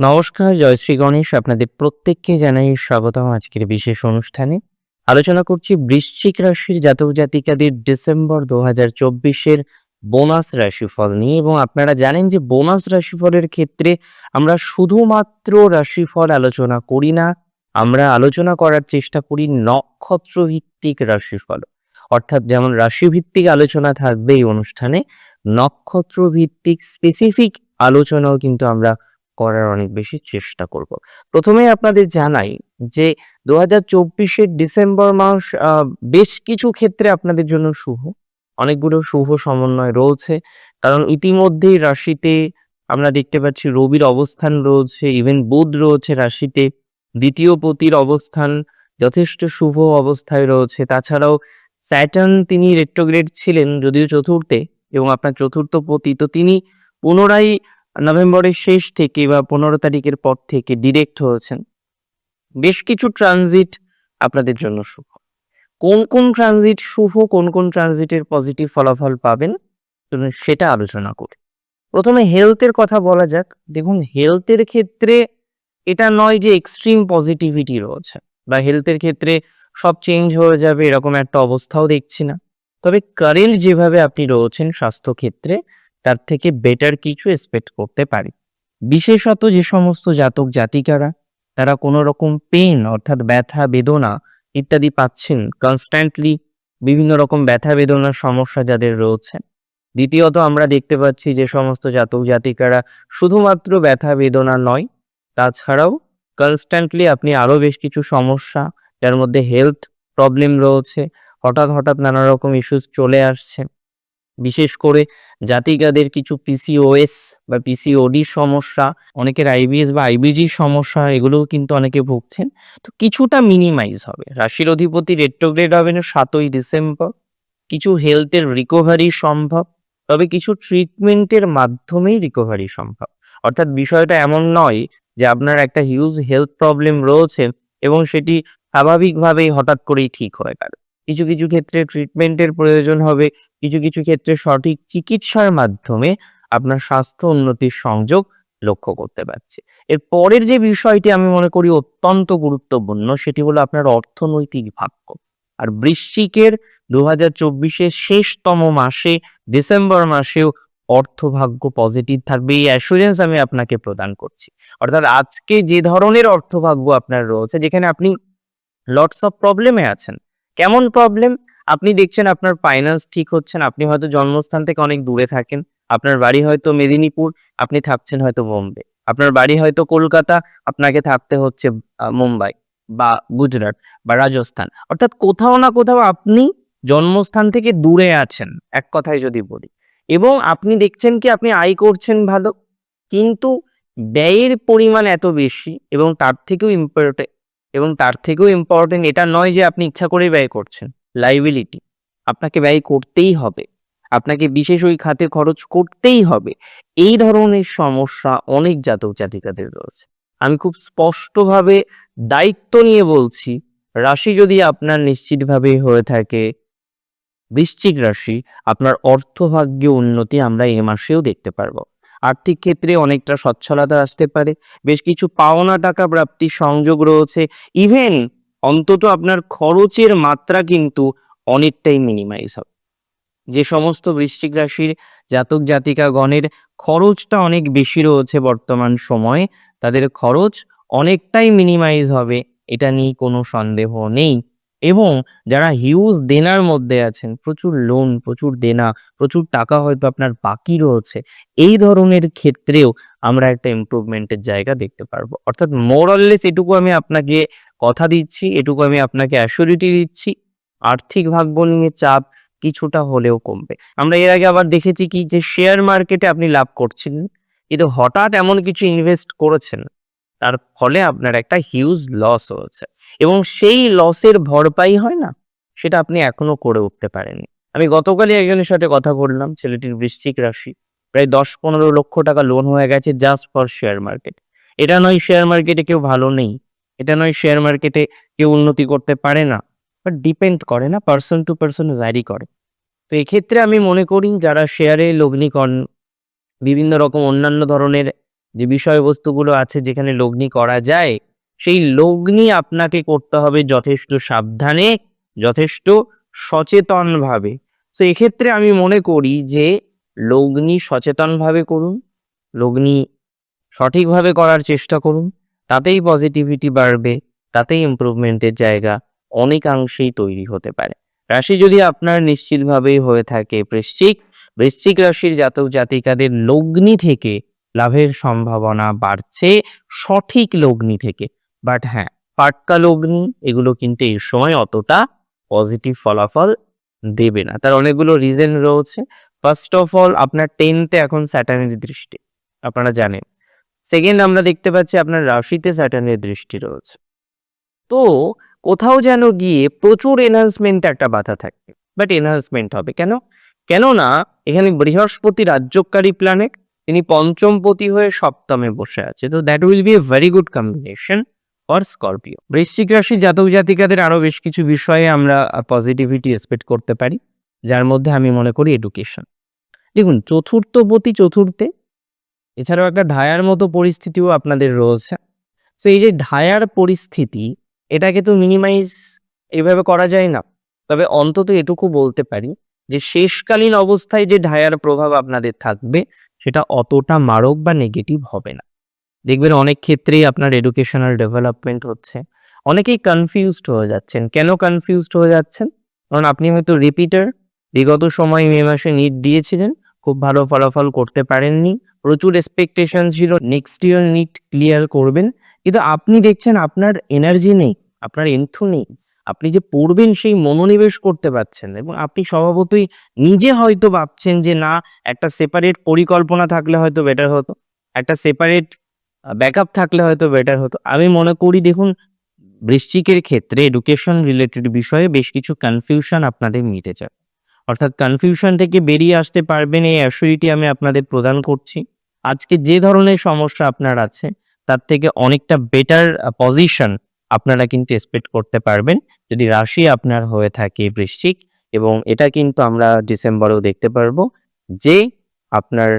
নমস্কার, জয় শ্রী গণেশ। আপনাদের প্রত্যেককে জানাই স্বাগতম আজকের বিশেষ অনুষ্ঠানে। আলোচনা করছি বৃশ্চিক রাশির জাতক জাতিকাদের ডিসেম্বর দু হাজার চব্বিশের বোনাস রাশিফল নিয়ে এবং আপনারা জানেন যে বোনাস রাশিফলের ক্ষেত্রে আমরা শুধুমাত্র রাশিফল আলোচনা করি না, আমরা আলোচনা করার চেষ্টা করি নক্ষত্র ভিত্তিক রাশিফল। অর্থাৎ যেমন রাশিভিত্তিক আলোচনা থাকবে এই অনুষ্ঠানে নক্ষত্র ভিত্তিক স্পেসিফিক আলোচনাও কিন্তু আমরা করার অনেক বেশি চেষ্টা করব। প্রথমে আপনাদের জানাই যে দু হাজার চব্বিশের ডিসেম্বর মাস বেশ কিছু ক্ষেত্রে আপনাদের জন্য শুভ। অনেকগুলো শুভ সমন্বয় রয়েছে। কারণ ইতিমধ্যেই রাশিতে আমরা দেখতে পাচ্ছি রবির অবস্থান রয়েছে ইভেন বুধ রয়েছে রাশিতে। দ্বিতীয় পতির অবস্থান যথেষ্ট শুভ অবস্থায় রয়েছে। তাছাড়াও স্যাটার্ন তিনি রেট্রোগ্রেড ছিলেন যদিও চতুর্থে এবং আপনার চতুর্থ পতি, তো তিনি পুনরায় নভেম্বরের শেষ থেকে বা পনেরো তারিখের পর থেকে ডিরেক্ট হয়েছেন। বেশ কিছু ট্রানজিট আপনাদের জন্য শুভ। কোন কোন ট্রানজিট শুভ, কোন কোন ট্রানজিটের পজিটিভ ফলাফল পাবেন সেটা আলোচনা করি। প্রথমে হেলথের কথা বলা যাক। দেখুন হেলথের ক্ষেত্রে এটা নয় যে এক্সট্রিম পজিটিভিটি রয়েছে বা হেলথের ক্ষেত্রে সব চেঞ্জ হয়ে যাবে, এরকম একটা অবস্থাও দেখছি না। তবে কারেন্ট যেভাবে আপনি রয়েছেন স্বাস্থ্য ক্ষেত্রে তার থেকে বেটার কিছু এক্সপেক্ট করতে পারি। বিশেষত যে সমস্ত জাতক জাতিকারা, তারা কোনো রকম পেন অর্থাৎ ব্যথা, বেদনা ইত্যাদি পাচ্ছেন। কনস্ট্যান্টলি বিভিন্ন রকম ব্যথা বেদনার সমস্যা যাদের রয়েছে। দ্বিতীয়ত আমরা দেখতে পাচ্ছি যে সমস্ত জাতক জাতিকারা শুধুমাত্র ব্যথা, বেদনা নয়, তাছাড়াও কনস্ট্যান্টলি আপনি আরও বেশ কিছু সমস্যা, যার মধ্যে হেলথ প্রবলেম রয়েছে, হঠাৎ হঠাৎ নানা রকম ইস্যুস চলে আসছে। বিশেষ করে জাতিকাদের কিছু পিসিওএস বা পিসিওডি সমস্যা, অনেকের আইবিএস বা আইবিজি সমস্যা, এগুলোও কিন্তু অনেকে ভুগছেন। তো কিছুটা মিনিমাইজ হবে। রাশির অধিপতি রেট্রোগ্রেড হবে না সাতই ডিসেম্বর কিছু হেলথের রিকভারি সম্ভব, তবে কিছু ট্রিটমেন্টের মাধ্যমেই রিকভারি সম্ভব। অর্থাৎ বিষয়টা এমন নয় যে আপনার একটা হিউজ হেলথ প্রবলেম রয়েছে এবং সেটি স্বাভাবিকভাবেই হঠাৎ করেই ঠিক হয়ে গেল। কিছু কিছু ক্ষেত্রে ট্রিটমেন্টের প্রয়োজন হবে, কিছু কিছু ক্ষেত্রে সঠিক চিকিৎসার মাধ্যমে আপনার স্বাস্থ্য উন্নতির সংযোগ লক্ষ্য করতে পারছে। এর পরের যে বিষয়টি আমি মনে করি অত্যন্ত গুরুত্বপূর্ণ, সেটি হলো আপনার অর্থনৈতিক ভাগ্য। আর বৃশ্চিকের দু হাজার চব্বিশের শেষতম মাসে, ডিসেম্বর মাসেও অর্থভাগ্য পজিটিভ থাকবে, এই অ্যাসুরেন্স আমি আপনাকে প্রদান করছি। অর্থাৎ আজকে যে ধরনের অর্থভাগ্য আপনার রয়েছে, যেখানে আপনি লটস অফ প্রবলেমে আছেন কেমন প্রবলেম আপনি দেখছেন আপনার ফাইন্যান্স ঠিক হচ্ছেন আপনি হয়তো জন্মস্থান থেকে অনেক দূরে থাকেন। আপনার বাড়ি হয়তো মেদিনীপুর, আপনি থাকছেন হয়তো বোম্বে। আপনার বাড়ি হয়তো কলকাতা, আপনাকে থাকতে হচ্ছে মুম্বাই বা গুজরাট বা রাজস্থান। অর্থাৎ কোথাও না কোথাও আপনি জন্মস্থান থেকে দূরে আছেন, এক কথায় যদি বলি। এবং আপনি দেখছেন কি, আপনি আয় করছেন ভালো, কিন্তু ব্যয়ের পরিমাণ এত বেশি এবং তার থেকেও ইম্পর্টেন্ট এবং তার থেকেও ইম্পর্টেন্ট এটা নয় যে আপনি ইচ্ছা করে ব্যয় করছেন লাইবিলিটি আপনাকে ব্যয় করতেই হবে, আপনাকে বিশেষ ওই খাতে খরচ করতেই হবে, এই ধরনের সমস্যা অনেক জাতক জাতিকাদের রয়েছে। আমি খুব স্পষ্টভাবে দায়িত্ব নিয়ে বলছি, রাশি যদি আপনার নিশ্চিতভাবে হয়ে থাকে, বৃশ্চিক রাশি আপনার অর্থভাগ্য উন্নতি আমরা এ মাসেও দেখতে পারব। আর্থিক ক্ষেত্রে অনেকটা সচ্ছলতা আসতে পারে। বেশ কিছু পাওনা টাকা প্রাপ্তির সংযোগ রয়েছে। ইভেন অন্তত আপনার খরচের মাত্রা কিন্তু অনেকটাই মিনিমাইজ হবে। যে সমস্ত বৃশ্চিক রাশির জাতক জাতিকা গণের খরচটা অনেক বেশি রয়েছে বর্তমান সময়ে, তাদের খরচ অনেকটাই মিনিমাইজ হবে, এটা নিয়ে কোনো সন্দেহ নেই। এবং যারা হিউজ দেনার মধ্যে আছেন, প্রচুর লোন প্রচুর দেনা, প্রচুর টাকা হয়তো আপনার বাকি রয়েছে, এই ধরনের ক্ষেত্রেও আমরা একটা ইমপ্রুভমেন্টের জায়গা দেখতে পারব। অর্থাৎ মোরললেস এটুকু আমি আপনাকে কথা দিচ্ছি, এটুকু আমি আপনাকে অ্যাসিউরিটি দিচ্ছি, আর্থিক ভাগ্য নিয়ে চাপ কিছুটা হলেও কমবে। আমরা এর আগে আবার দেখেছি কি যে শেয়ার মার্কেটে আপনি লাভ করছেন কিন্তু হঠাৎ এমন কিছু ইনভেস্ট করেছেন তার ফলে আপনার একটা হিউজ লস হয়েছে। এবং সেই লসের ভরপাই হয় না, সেটা আপনি এখনও করে উঠতে পারেননি। আমি গতকালই একজনের সাথে কথা বললাম, ছেলেটির বৃশ্চিক রাশি। প্রায় দশ পনেরো লক্ষ টাকা লোন হয়ে গেছে জাস্ট ফর শেয়ার মার্কেট এটা নয় শেয়ার মার্কেটে কেউ ভালো নেই, এটা নয় শেয়ার মার্কেটে কেউ উন্নতি করতে পারে না। বাট ডিপেন্ড করে না পার্সন টু পার্সন ভ্যারি করে। তো এক্ষেত্রে আমি মনে করি, যারা শেয়ারে লগ্নি বিভিন্ন রকম অন্যান্য ধরনের যে বিষয়বস্তুগুলো আছে যেখানে লগ্নি করা যায়, সেই লগ্নি আপনাকে করতে হবে যথেষ্ট সাবধানে, যথেষ্ট সচেতনভাবে। তো এক্ষেত্রে আমি মনে করি যে লগ্নি সচেতনভাবে করুন, লগ্নি সঠিকভাবে করার চেষ্টা করুন, তাতেই পজিটিভিটি বাড়বে, তাতেই ইমপ্রুভমেন্টের জায়গা অনেকাংশেই তৈরি হতে পারে। রাশি যদি আপনার নিশ্চিতভাবেই হয়ে থাকে, বৃশ্চিক বৃশ্চিক রাশির জাতক জাতিকাদের লগ্নি থেকে লাভের সম্ভাবনা বাড়ছে সঠিক লগ্নি থেকে। বাট হ্যাঁ পাটকা লগ্নি, এগুলো কিন্তু এই সময় অতটা পজিটিভ ফলাফল দেবে না। তার অনেকগুলো রিজন রয়েছে। ফার্স্ট অফ অল আপনার টেনতে এখন স্যাটার্নের দৃষ্টি, আপনারা জানেন। সেকেন্ড আমরা দেখতে পাচ্ছি আপনার রাশিতে স্যাটার্নের দৃষ্টি রয়েছে। তো কোথাও যেন গিয়ে প্রচুর এনহান্সমেন্ট একটা বাধা থাকবে বাট এনহান্সমেন্ট হবে কেন? কেননা এখানে বৃহস্পতি রাজ্যকারী প্ল্যানেট তিনি পঞ্চমপতি হয়ে সপ্তমে বসে আছে। তো that will be a very good combination for Scorpio বৃশ্চিক রাশি জাতক জাতিকাদের আরও বেশ কিছু বিষয়ে আমরা পজিটিভিটি এক্সপেক্ট করতে পারি, যার মধ্যে আমি মনে করি এডুকেশন দেখুন, চতুর্থপতি চতুর্থে, এছাড়াও একটা ঢায়ার মতো পরিস্থিতিও আপনাদের রয়েছে। তো এই যে ঢায়ার পরিস্থিতি, এটাকে তো মিনিমাইজ এভাবে করা যায় না। তবে অন্তত এটুকু বলতে পারি যে শেষকালীন অবস্থায় যে ঢায়ার প্রভাব আপনাদের থাকবে সেটা অতটা মারক বা নেগেটিভ হবে না। দেখবেন অনেক ক্ষেত্রেই আপনার এডুকেশনাল ডেভেলপমেন্ট হচ্ছে। অনেকেই কনফিউজড হয়ে যাচ্ছেন। কেন কনফিউজড হয়ে যাচ্ছেন? কারণ আপনি হয়তো রিপিটার বিগত সময় মে মাসে নিট দিয়েছিলেন, খুব ভালো ফলাফল করতে পারেননি। প্রচুর এক্সপেকটেশন ছিল নেক্সট ইয়ার নিট ক্লিয়ার করবেন। কিন্তু আপনি দেখছেন আপনার এনার্জি নেই, আপনার এন্থু নেই। আপনি যে পড়বেন সেই মনোনিবেশ করতে পারছেন এবং আপনি স্বভাবতই নিজে হয়তো ভাবছেন যে না, একটা সেপারেট পরিকল্পনা থাকলে হয়তো বেটার হতো, একটা সেপারেট ব্যাকআপ থাকলে হয়তো বেটার হতো। আমি মনে করি দেখুন, বৃশ্চিকের ক্ষেত্রে এডুকেশন রিলেটেড বিষয়ে বেশ কিছু কনফিউশন আপনাদের মিটে যাবে অর্থাৎ কনফিউশন থেকে বেরিয়ে আসতে পারবেন এই অ্যাসুরিটি আমি আপনাদের প্রদান করছি। আজকে যে ধরনের সমস্যা আপনার আছে, তার থেকে অনেকটা বেটার পজিশন আপনারা কিন্তু এক্সপেক্ট করতে পারবেন যদি রাশি আপনার হয়ে থাকে বৃশ্চিক এবং এটা কিন্তু আমরা ডিসেম্বরেও দেখতে পারব যে আপনার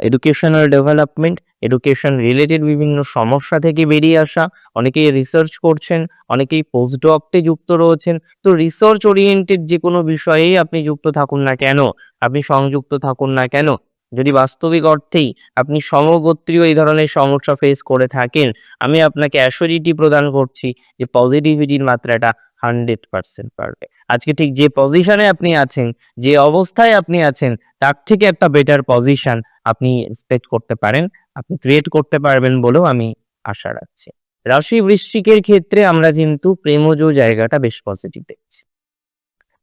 এডুকেশনাল ডেভেলপমেন্ট এডুকেশন রিলেটেড বিভিন্ন সমস্যা থেকে বেরিয়ে আসা, অনেকেই রিসার্চ করছেন, অনেকেই পোস্ট ডকতে যুক্ত রয়েছেন। তো রিসার্চ ওরিয়েন্টেড যে কোনো বিষয়েই আপনি যুক্ত থাকুন না কেন? আপনি সংযুক্ত থাকুন না কেন? যদি বাস্তবিক অর্থেই আপনি সমগোত্রীয় এই ধরনের সমস্যা ফেস করে থাকেন, আমি আপনাকে অ্যাসিডিটি প্রদান করছি যে পজিটিভিটির মাত্রাটা হান্ড্রেড পার্সেন্ট পারবে আজকে ঠিক যে পজিশনে আপনি আছেন, যে অবস্থায় আপনি আছেন, তার থেকে একটা বেটার পজিশন আপনি এক্সপেক্ট করতে পারেন, আপনি ক্রিয়েট করতে পারবেন বলেও আমি আশা রাখছি। রাশি বৃশ্চিকের ক্ষেত্রে আমরা কিন্তু প্রেমজ জায়গাটা বেশ পজিটিভ দেখছি।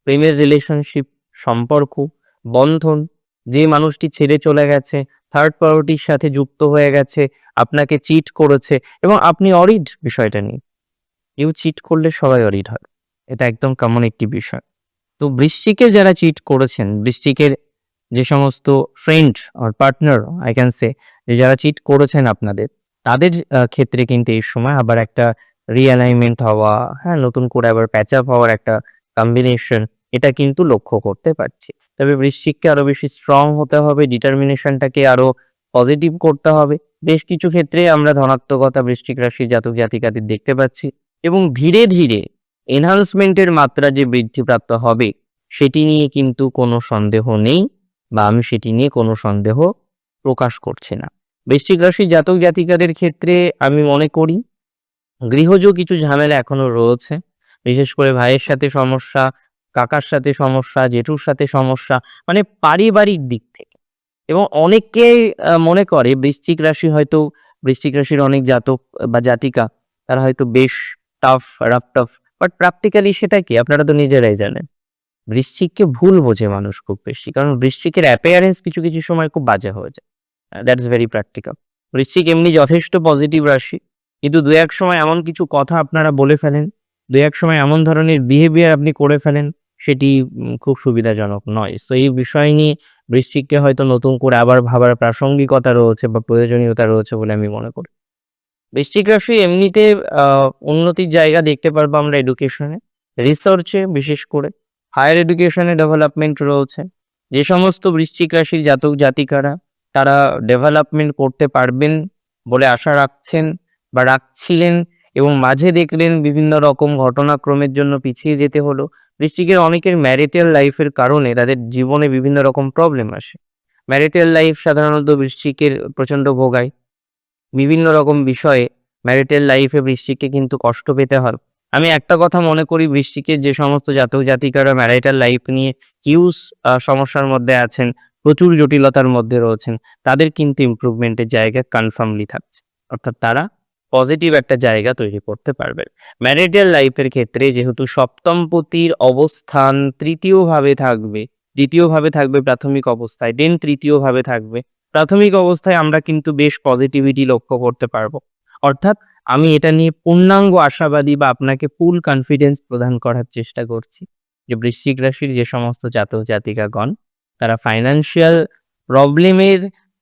প্রেমের রিলেশনশিপ সম্পর্ক, বন্ধন যে মানুষটি ছেড়ে চলে গেছে থার্ড পার্টির সাথে যুক্ত হয়ে গেছে, আপনাকে চিট করেছে এবং আপনি অরিড বিষয়টা নিয়ে। কেউ চিট করলে সবাই অরিড হয়। এটা একদম কমন একটি বিষয়। তো বৃষ্টিকে যারা চিট করেছেন, বৃশ্চিকের যে সমস্ত ফ্রেন্ড আর পার্টনার আই ক্যান সে যে যারা চিট করেছেন আপনাদের, তাদের ক্ষেত্রে কিন্তু এই সময় আবার একটা রিঅ্যালাইনমেন্ট হওয়া হ্যাঁ নতুন করে আবার প্যাচ আপ হওয়ার একটা কম্বিনেশন এটা কিন্তু লক্ষ্য করতে পারছি। তবে বৃশ্চিককে আরও বেশি স্ট্রং হতে হবে ডিটারমিনেশনটাকে আরও পজিটিভ করতে হবে। বেশ কিছু ক্ষেত্রে আমরা ধনাত্মকতা বৃশ্চিক রাশির জাতক জাতিকাদের দেখতে পাচ্ছি এবং ধীরে ধীরে এনহান্সমেন্টের মাত্রা যে বৃদ্ধিপ্রাপ্ত হবে, সেটি নিয়ে কিন্তু কোনো সন্দেহ নেই বা আমি সেটি নিয়ে কোনো সন্দেহ প্রকাশ করছি না। বৃশ্চিক রাশি জাতক জাতিকাদের ক্ষেত্রে আমি মনে করি, গৃহজ কিছু ঝামেলা এখনও রয়েছে। বিশেষ করে ভাইয়ের সাথে সমস্যা কাকার সাথে সমস্যা, জেঠুর সাথে সমস্যা মানে পারিবারিক দিক থেকে। এবং অনেকে মনে করে বৃশ্চিক রাশি হয়তো, বৃশ্চিক রাশির অনেক জাতক বা জাতিকা, তারা হয়তো বেশ tough rough tough but practically সেটা কি? আপনারা তো নিজেরাই জানেন। বৃশ্চিককে ভুল বোঝে মানুষ খুব বেশি, কারণ বৃশ্চিকের অ্যাপিয়ারেন্স কিছু কিছু সময় খুব বাজে হয়ে যায়। দ্যাটস ভেরি প্র্যাকটিক্যাল বৃশ্চিক এমনি যথেষ্ট পজিটিভ রাশি, কিন্তু দু এক সময় এমন কিছু কথা আপনারা বলে ফেলেন দু এক সময় এমন ধরনের বিহেভিয়ার আপনি করে ফেলেন সেটি খুব সুবিধাজনক নয়। সো এই বিষয় নিয়ে বৃশ্চিককে হয়তো নতুন করে আবার ভাবার প্রাসঙ্গিকতা রয়েছে বা প্রয়োজনীয়তা রয়েছে বলে আমি মনে করি। বৃশ্চিক রাশি এমনিতে উন্নতির জায়গা দেখতে পারব আমরা এডুকেশনে রিসার্চে বিশেষ করে। হায়ার এডুকেশনে ডেভেলপমেন্ট রয়েছে। যে সমস্ত বৃশ্চিক রাশির জাতক জাতিকারা, তারা ডেভেলপমেন্ট করতে পারবেন বলে আশা রাখছেন বা রাখছিলেন এবং মাঝে দেখলেন বিভিন্ন রকম ঘটনাক্রমের জন্য পিছিয়ে যেতে হলো। বৃশ্চিকের অনেকের ম্যারিটাল লাইফের কারণে তাদের জীবনে বিভিন্ন রকম প্রবলেম আসে। ম্যারিটাল লাইফ সাধারণত বৃষ্টিকের প্রচণ্ড ভোগায়। বিভিন্ন রকম বিষয়ে ম্যারিটাল লাইফে বৃষ্টিকে কিন্তু কষ্ট পেতে হয়। আমি একটা কথা মনে করি বৃশ্চিকের যে সমস্ত জাতক জাতিকারা ম্যারিটাল লাইফ নিয়ে হিউজ সমস্যার মধ্যে আছেন, প্রচুর জটিলতার মধ্যে রয়েছেন, তাদের কিন্তু ইমপ্রুভমেন্টের জায়গা কনফার্মলি থাকছে। অর্থাৎ তারা পজিটিভ একটা জায়গা তৈরি করতে পারবে ম্যারিটাল লাইফের ক্ষেত্রে যেহেতু সপ্তমপতির অবস্থান তৃতীয়ভাবে থাকবে দ্বিতীয়ভাবে থাকবে প্রাথমিক অবস্থায় দেন তৃতীয়ভাবে থাকবে। প্রাথমিক অবস্থায় আমরা কিন্তু বেশ পজিটিভিটি লক্ষ্য করতে পারব। অর্থাৎ আমি এটা নিয়ে পূর্ণাঙ্গ আশাবাদী বা আপনাকে ফুল কনফিডেন্স প্রদান করার চেষ্টা করছি যে বৃশ্চিক রাশির যে সমস্ত জাতক জাতিকাগণ, তারা ফাইন্যান্সিয়াল প্রবলেমের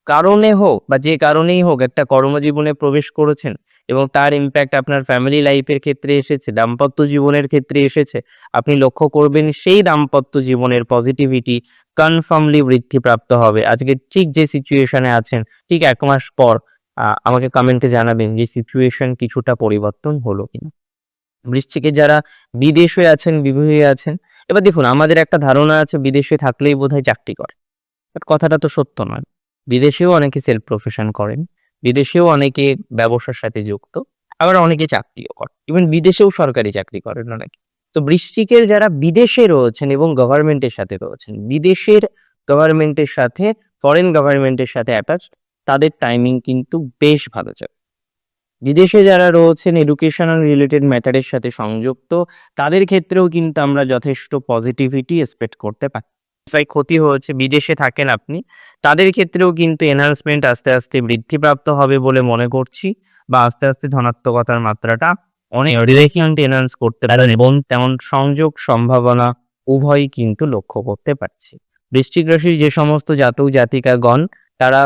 কারণে হোক বা যে কারণেই হোক একটা কর্মজীবনে প্রবেশ করেছেন এবং তার ইম্প্যাক্ট আপনার ফ্যামিলি লাইফের ক্ষেত্রে এসেছে, দাম্পত্য জীবনের ক্ষেত্রে এসেছে, আপনি লক্ষ্য করবেন সেই দাম্পত্য জীবনের পজিটিভিটি কনফার্মলি বৃদ্ধিপ্রাপ্ত হবে। আজকে ঠিক যে সিচুয়েশনে আছেন, ঠিক এক মাস পর আমাকে কমেন্টে জানাবেন যে সিচুয়েশন কিছুটা পরিবর্তন হলো কিনা। বৃশ্চিকে যারা বিদেশে আছেন, বিবাহে আছেন, এবার দেখুন, আমাদের একটা ধারণা আছে, বিদেশে থাকলেই বোধহয় চাকরি করে। কথাটা তো সত্য নয়। বিদেশেও অনেকে সেলফ প্রফেশন করেন, বিদেশেও অনেকে ব্যবসার সাথে যুক্ত, আবার অনেকে চাকরিও করে ইভেন বিদেশেও সরকারি চাকরি করেন অনেকে। তো বৃশ্চিকের যারা বিদেশে রয়েছেন এবং গভর্নমেন্টের সাথে রয়েছেন, বিদেশের গভর্নমেন্টের সাথে ফরেন গভর্নমেন্টের সাথে অ্যাটাচ তাদের টাইমিং কিন্তু বেশ ভালো যাবে। বিদেশে যারা রয়েছেন এডুকেশনাল রিলেটেড ম্যাটারের সাথে সংযুক্ত, তাদের ক্ষেত্রেও কিন্তু আমরা যথেষ্ট পজিটিভিটি এক্সপেক্ট করতে পারি। তাই ক্ষতি হয়েছে, বিদেশে থাকেন আপনি, তাদের ক্ষেত্রেও কিন্তু এনহান্সমেন্ট আস্তে আস্তে বৃদ্ধিপ্রাপ্ত হবে বলে মনে করছি বা আস্তে আস্তে ধনাত্মকতার মাত্রাটা অনেক রিলেশন এনহান্স করতে পারেন এবং তেমন সংযোগ সম্ভাবনা উভয়ই কিন্তু লক্ষ্য করতে পারছি। বৃশ্চিক রাশির যে সমস্ত জাতক জাতিকাগণ, তারা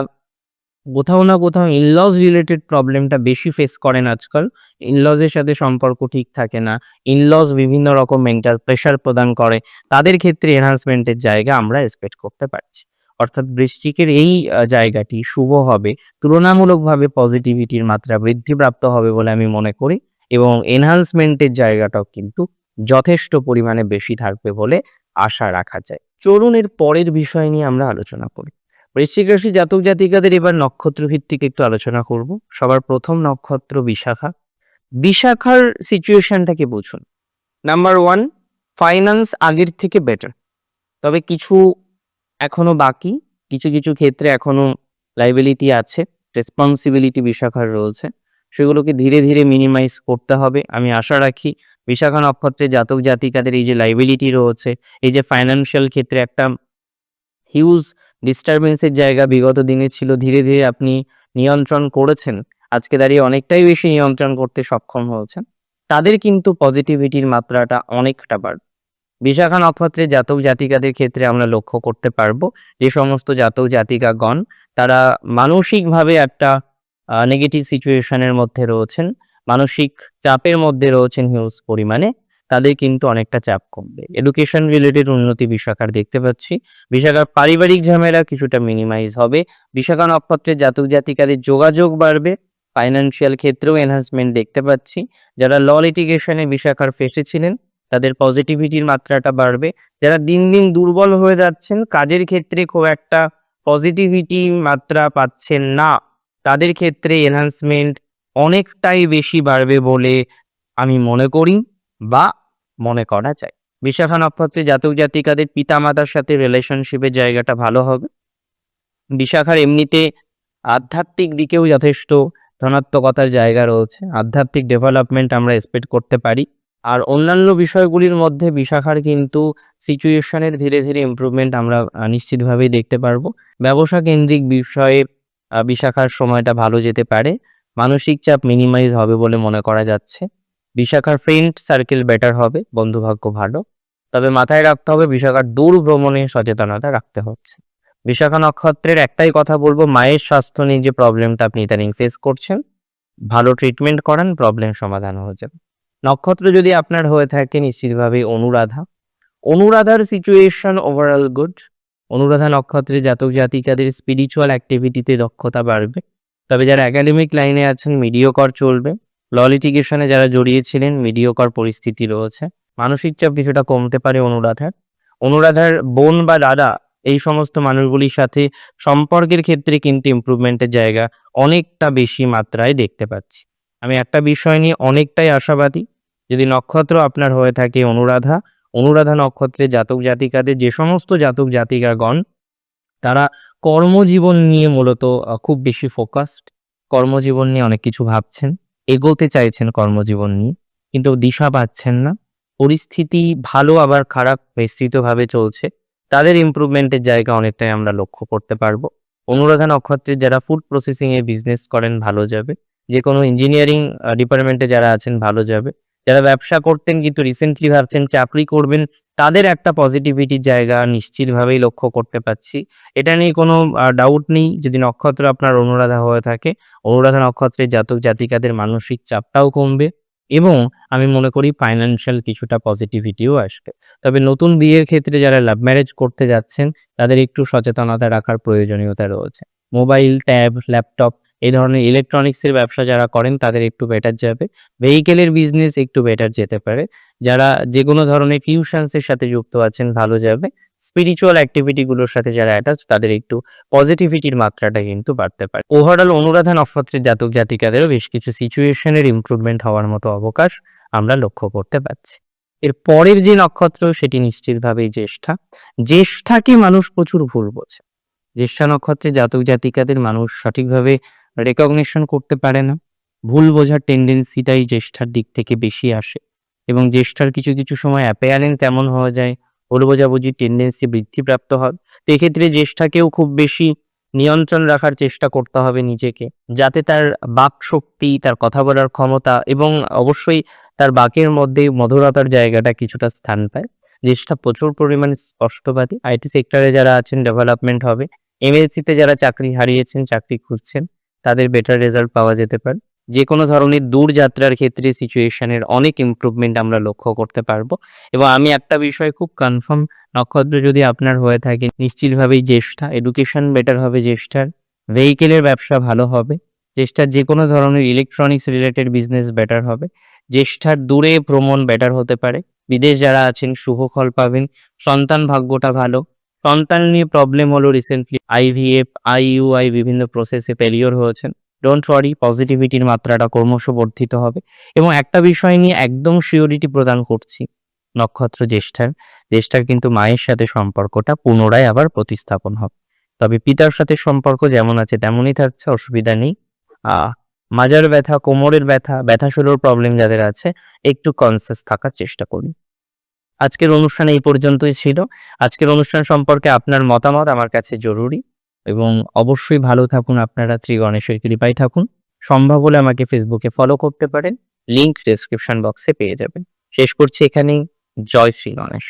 কোথাও না কোথাও ইনলজ রিলেটেড প্রবলেমটা বেশি ফেস করেন আজকাল। ইনলজের সাথে সম্পর্ক ঠিক থাকে না। ইনলজ বিভিন্ন রকম মেন্টাল প্রেশার প্রদান করে। তাদের ক্ষেত্রে এনহান্সমেন্টের জায়গা আমরা এক্সপেক্ট করতে পারছি। অর্থাৎ বৃশ্চিকের এই জায়গাটি শুভ হবে। তুলনামূলকভাবে পজিটিভিটির মাত্রা বৃদ্ধিপ্রাপ্ত হবে বলে আমি মনে করি। এবং এনহান্সমেন্টের জায়গাটাও কিন্তু যথেষ্ট পরিমাণে বেশি থাকবে বলে আশা রাখা যায়। চলুনের পরের বিষয় নিয়ে আমরা আলোচনা করি। বৃশ্চিক রাশি জাতক জাতিকাদের এবার নক্ষত্র ভিত্তিক একটু আলোচনা করব। সবার প্রথম নক্ষত্র বিশাখা। বিশাখার সিচুয়েশনটাকে বুঝুন। নাম্বার ওয়ান ফাইন্যান্স আগের থেকে বেটার তবে কিছু এখনও বাকি, কিছু কিছু ক্ষেত্রে এখনও লাইবিলিটি আছে রেসপন্সিবিলিটি বিশাখার রয়েছে। সেগুলোকে ধীরে ধীরে মিনিমাইজ করতে হবে। আমি আশা রাখি বিশাখা নক্ষত্রে জাতক জাতিকাদের এই যে লাইবিলিটি রয়েছে, এই যে ফাইন্যান্সিয়াল ক্ষেত্রে একটা হিউজ ডিস্টারবেন্সের জায়গা বিগত দিনে ছিল, ধীরে ধীরে আপনি নিয়ন্ত্রণ করেছেন। আজকে দাঁড়িয়ে অনেকটাই বেশি নিয়ন্ত্রণ করতে সক্ষম হয়েছেন। তাদের কিন্তু পজিটিভিটির মাত্রাটা অনেকটা বাড়বে। বিশাখা নক্ষত্রে জাতক জাতিকাদের ক্ষেত্রে আমরা লক্ষ্য করতে পারব যে সমস্ত জাতক জাতিকাগণ, তারা মানসিকভাবে একটা নেগেটিভ সিচুয়েশনের মধ্যে রয়েছেন। মানসিক চাপের মধ্যে রয়েছেন হিউজ পরিমাণে। তাদের কিন্তু অনেকটা চাপ কমবে। এডুকেশন রিলেটেড উন্নতি বিশাখার দেখতে পাচ্ছি। বিশাখার পারিবারিক ঝামেলা কিছুটা মিনিমাইজ হবে। বিশাখা নক্ষত্রের জাতক জাতিকাদের যোগাযোগ বাড়বে। ফাইন্যান্সিয়াল ক্ষেত্রেও এনহান্সমেন্ট দেখতে পাচ্ছি। যারা ল লিটিগেশনে বিশাখার ফেসেছিলেন তাদের পজিটিভিটির মাত্রাটা বাড়বে। যারা দিন দিন দুর্বল হয়ে যাচ্ছেন, কাজের ক্ষেত্রে খুব একটা পজিটিভিটি মাত্রা পাচ্ছেন না। তাদের ক্ষেত্রে এনহান্সমেন্ট অনেকটাই বেশি বাড়বে বলে আমি মনে করি। বা মনে করা যায়। বিশাখা নক্ষত্রে জাতক জাতিকাদের পিতামাতার সাথে রিলেশনশিপের জায়গাটা ভালো হবে। বিশাখার এমনিতে আধ্যাত্মিক দিকেও যথেষ্ট ধনাত্মকতার জায়গা রয়েছে। আধ্যাত্মিক ডেভেলপমেন্ট আমরা এক্সপেক্ট করতে পারি। আর অন্যান্য বিষয়গুলির মধ্যে বিশাখার কিন্তু সিচুয়েশনের ধীরে ধীরে ইমপ্রুভমেন্ট আমরা নিশ্চিতভাবেই দেখতে পারব। ব্যবসা কেন্দ্রিক বিষয়ে বিশাখার সময়টা ভালো যেতে পারে। মানসিক চাপ মিনিমাইজ হবে বলে মনে করা যাচ্ছে। বিশাখার ফ্রেন্ড সার্কেল বেটার হবে, বন্ধুভাগ্য ভালো। তবে মাথায় রাখতে হবে, বিশাখার দূর ভ্রমণে সচেতনতা রাখতে হচ্ছে। বিশাখা নক্ষত্রের একটাই কথা বলব, মায়ের স্বাস্থ্য নিয়ে যে প্রবলেমটা আপনি ইদানিং ফেস করছেন, ভালো ট্রিটমেন্ট করান প্রবলেম সমাধান হয়ে যাবে। নক্ষত্র যদি আপনার হয়ে থাকে, নিশ্চিতভাবে অনুরাধা। অনুরাধার সিচুয়েশন ওভারঅল গুড অনুরাধা নক্ষত্রে জাতক জাতিকাদের স্পিরিচুয়াল অ্যাক্টিভিটিতে দক্ষতা বাড়বে। তবে যারা একাডেমিক লাইনে আছেন মিডিওকর চলবে। ল লিটিগেশনে যারা জড়িয়েছিলেন মিডিওকর পরিস্থিতি রয়েছে, মানসিক চাপ কিছুটা কমতে পারে অনুরাধার। অনুরাধার বোন বা দাদা, এই সমস্ত মানুষগুলির সাথে সম্পর্কের ক্ষেত্রে কিন্তু ইমপ্রুভমেন্টের জায়গা অনেকটা বেশি মাত্রায় দেখতে পাচ্ছি। আমি একটা বিষয় নিয়ে অনেকটাই আশাবাদী, যদি নক্ষত্র আপনার হয়ে থাকে অনুরাধা অনুরাধা নক্ষত্রের জাতক জাতিকাদের যে সমস্ত জাতক জাতিকাগণ, তারা কর্মজীবন নিয়ে মূলত খুব বেশি ফোকাসড কর্মজীবন নিয়ে অনেক কিছু ভাবছেন। এগোতে চাইছেন কর্মজীবন নিয়ে, কিন্তু দিশা পাচ্ছেন না। পরিস্থিতি ভালো, আবার খারাপ মিশ্রিতভাবে চলছে। তাদের ইমপ্রুভমেন্টের জায়গা অনেকটাই আমরা লক্ষ্য করতে পারব। অনুরাধা নক্ষত্রের যারা ফুড প্রসেসিং এ বিজনেস করেন, ভালো যাবে। যে কোনো ইঞ্জিনিয়ারিং ডিপার্টমেন্টে যারা আছেন, ভালো যাবে। যারা ব্যবসা করতেন, কিন্তু রিসেন্টলি ভাবছেন, চাকরি করবেন তাদের একটা পজিটিভিটির জায়গা নিশ্চিতভাবেই লক্ষ্য করতে পাচ্ছি এটা নিয়ে কোনো ডাউট নেই। যদি নক্ষত্র আপনার অনুরাধা হয়ে থাকে, অনুরাধা নক্ষত্রের জাতক জাতিকাদের মানসিক চাপটাও কমবে এবং আমি মনে করি ফাইন্যান্সিয়াল কিছুটা পজিটিভিটিও আসবে। তবে নতুন বিয়ের ক্ষেত্রে যারা লাভ ম্যারেজ করতে যাচ্ছেন, তাদের একটু সচেতনতা রাখার প্রয়োজনীয়তা রয়েছে। মোবাইল ট্যাব ল্যাপটপ এই ধরনের ইলেকট্রনিক্সের ব্যবসা যারা করেন, তাদের একটু বেটার যাবে। ভেহিকেলের বিজনেস একটু বেটার যেতে পারে। যারা যে কোনো ধরনের টিউশনসের সাথে যুক্ত আছেন, ভালো যাবে। স্পিরিচুয়াল অ্যাক্টিভিটিগুলোর সাথে যারা অ্যাটাচ তাদের একটু পজিটিভিটির মাত্রাটা কিন্তু বাড়তে পারে। ওভারঅল অনুরাধা নক্ষত্রের জাতক জাতিকাদেরও বেশ কিছু সিচুয়েশনের ইমপ্রুভমেন্ট হওয়ার মতো অবকাশ আমরা লক্ষ্য করতে পারছি। এর পরের যে নক্ষত্র, সেটি নিশ্চিতভাবেই জ্যেষ্ঠা। জ্যেষ্ঠাকে মানুষ প্রচুর ভুল বোঝে। জ্যেষ্ঠা নক্ষত্রে জাতক জাতিকাদের মানুষ সঠিকভাবে রেকগনিশন করতে পারে না। ভুল বোঝার টেন্ডেন্সিটাই জ্যেষ্ঠার দিক থেকে বেশি আসে এবং জ্যেষ্ঠার কিছু কিছু সময় অ্যাপেয়ারেন্স এমন হওয়া যায়, ভুল বোঝাবুঝির টেন্ডেন্সি বৃদ্ধিপ্রাপ্ত হয়। তো এক্ষেত্রে জ্যেষ্ঠাকেও খুব বেশি নিয়ন্ত্রণ রাখার চেষ্টা করতে হবে নিজেকে, যাতে তার বাক শক্তি তার কথা বলার ক্ষমতা এবং অবশ্যই তার বাকের মধ্যে মধুরতার জায়গাটা কিছুটা স্থান পায়। জ্যেষ্ঠা প্রচুর পরিমাণে স্পষ্টবাদী। আইটি সেক্টরে যারা আছেন ডেভেলপমেন্ট হবে। এমএলসিতে যারা চাকরি হারিয়েছেন, চাকরি খুঁজছেন তাদের বেটার রেজাল্ট পাওয়া যেতে পারে। যে কোনো ধরনের দূর যাত্রার ক্ষেত্রে সিচুয়েশনের অনেক ইমপ্রুভমেন্ট আমরা লক্ষ্য করতে পারব। এবং আমি একটা বিষয় খুব কনফার্ম নক্ষত্র যদি আপনার হয়ে থাকে, নিশ্চিতভাবেই জ্যেষ্ঠা এডুকেশন বেটার হবে জ্যেষ্ঠার ভেহিকেলের ব্যবসা ভালো হবে, জ্যেষ্ঠার যে কোনো ধরনের ইলেকট্রনিক্স রিলেটেড বিজনেস বেটার হবে, জ্যেষ্ঠার দূরে ভ্রমণ বেটার হতে পারে, বিদেশ যারা আছেন, শুভ ফল পাবেন, সন্তান ভাগ্যটা ভালো সন্তান নিয়ে প্রবলেম হলো রিসেন্টলি আইভিএফ আইইউআই বিভিন্ন প্রসেসে ফেলিওর হয়েছেন। ডোন্ট ওয়ারি পজিটিভিটির মাত্রাটা ক্রমশ বর্ধিত হবে। এবং একটা বিষয় নিয়ে একদম সিওরিটি প্রদান করছি নক্ষত্র জ্যেষ্ঠার। জ্যেষ্ঠার কিন্তু মায়ের সাথে সম্পর্কটা পুনরায় আবার প্রতিস্থাপন হবে। তবে পিতার সাথে সম্পর্ক যেমন আছে, তেমনই থাকছে, অসুবিধা নেই। মাজার ব্যথা, কোমরের ব্যথা ব্যথা শুরুর প্রবলেম যাদের আছে, একটু কনসিয়াস থাকার চেষ্টা করুন। আজকের অনুষ্ঠান এই পর্যন্তই ছিল। আজকের অনুষ্ঠান সম্পর্কে আপনার মতামত আমার কাছে জরুরি এবং অবশ্যই ভালো থাকুন আপনারা শ্রী গণেশের কৃপায় থাকুন। সম্ভব হলে আমাকে ফেসবুকে ফলো করতে পারেন। লিংক ডেসক্রিপশন বক্সে পেয়ে যাবেন। শেষ করছি এখানেই। জয় শ্রী গণেশ।